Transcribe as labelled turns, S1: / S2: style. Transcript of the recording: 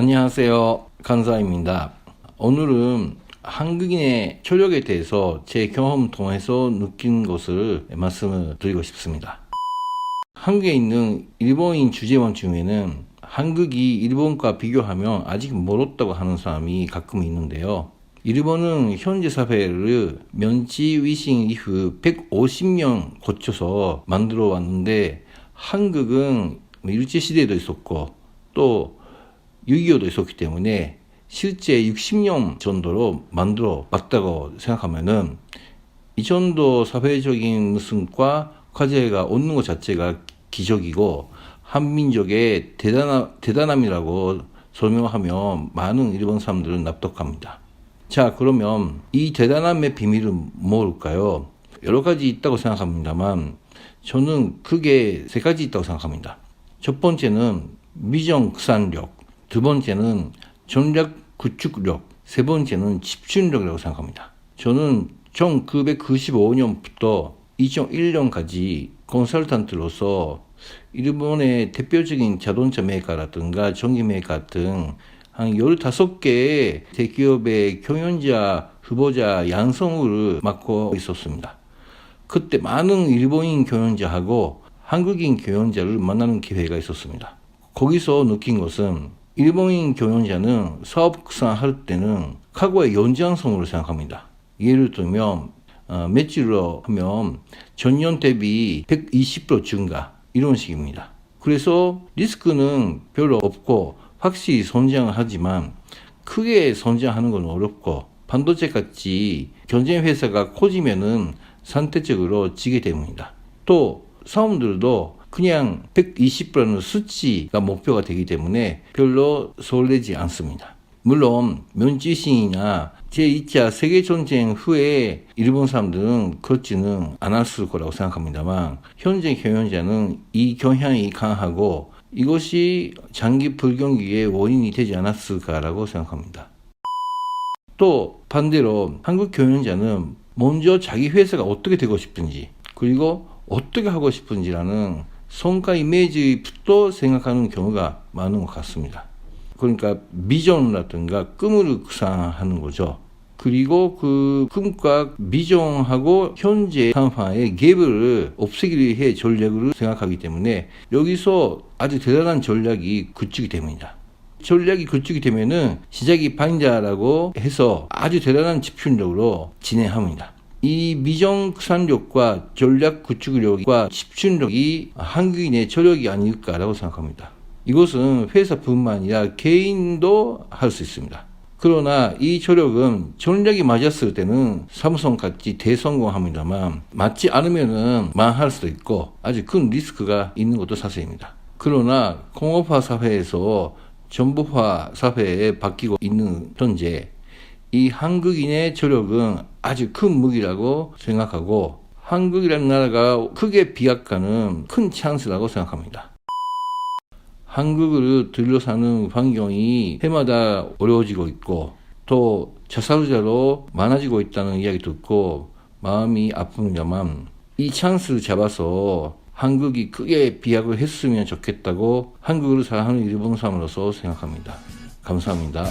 S1: 안녕하세요. 간사입니다. 오늘은 한국인의 효력에 대해서 제 경험 통해서 느낀 것을 말씀을 드리고 싶습니다. 한국에 있는 일본인 주재원 중에는 한국이 일본과 비교하면 아직 멀었다고 하는 사람이 가끔 있는데요. 일본은 현재 사회를 면치 위신 이후 150년 거쳐서 만들어 왔는데 한국은 일제시대도 있었고 또 6.25도 있었기 때문에 실제 60년 정도로 만들어 봤다고 생각하면은 이 정도 사회적인 무슨과 과제가 없는 것 자체가 기적이고 한민족의 대단함, 대단함이라고 설명하면 많은 일본 사람들은 납득합니다. 자, 그러면 이 대단함의 비밀은 뭘까요? 여러 가지 있다고 생각합니다만 저는 크게 세 가지 있다고 생각합니다. 첫 번째는 미정 극산력, 두 번째는 전략 구축력, 세 번째는 집중력이라고 생각합니다. 저는 1995년부터 2001년까지 컨설턴트로서 일본의 대표적인 자동차 메이커라든가 전기 메이커 등한 15개의 대기업의 경영자, 후보자 양성을 맡고 있었습니다. 그때 많은 일본인 경영자하고 한국인 경영자를 만나는 기회가 있었습니다. 거기서 느낀 것은 일본인 경영자는 사업 극상할 때는 과거의 연장성으로 생각합니다. 예를 들면 어, 매출로 하면 전년 대비 120% 증가 이런 식입니다. 그래서 리스크는 별로 없고 확실히 성장을 하지만 크게 성장하는 건 어렵고 반도체 같이 경쟁 회사가 커지면은 선택적으로 지게 됩니다. 또 사람들도 그냥 120%는 수치가 목표가 되기 때문에 별로 설레지 않습니다. 물론 면지신이나 제2차 세계전쟁 후에 일본 사람들은 그렇지는 않았을 거라고 생각합니다만 현재 경영자는 이 경향이 강하고 이것이 장기 불경기의 원인이 되지 않았을까라고 생각합니다. 또 반대로 한국 경영자는 먼저 자기 회사가 어떻게 되고 싶은지 그리고 어떻게 하고 싶은지라는 성과 이미지부터 생각하는 경우가 많은 것 같습니다. 그러니까 미전이라든가 꿈을 구상하는 거죠. 그리고 그 꿈과 미정하고 현재 상황의 갭을 없애기 위해 전략을 생각하기 때문에 여기서 아주 대단한 전략이 구축이 됩니다. 전략이 구축이 되면은 시작이 반자라고 해서 아주 대단한 집중력으로 진행합니다. 이 미정산력과 전략 구축력과 집중력이 한국인의 저력이 아닐까라고 생각합니다. 이것은 회사뿐만 아니라 개인도 할 수 있습니다. 그러나 이 조력은 전략이 맞았을 때는 삼성 같이 대성공합니다만 맞지 않으면은 망할 수도 있고 아주 큰 리스크가 있는 것도 사실입니다. 그러나 공업화 사회에서 전부화 사회에 바뀌고 있는 현재 이 한국인의 조력은 아주 큰 무기라고 생각하고 한국이라는 나라가 크게 비약하는 큰 찬스라고 생각합니다. 한국을 둘러사는 환경이 해마다 어려워지고 있고 또 자살자로 많아지고 있다는 이야기 듣고 마음이 아픕니다만 이 찬스를 잡아서 한국이 크게 비약을 했으면 좋겠다고 한국을 사랑하는 일본 사람으로서 생각합니다. 감사합니다.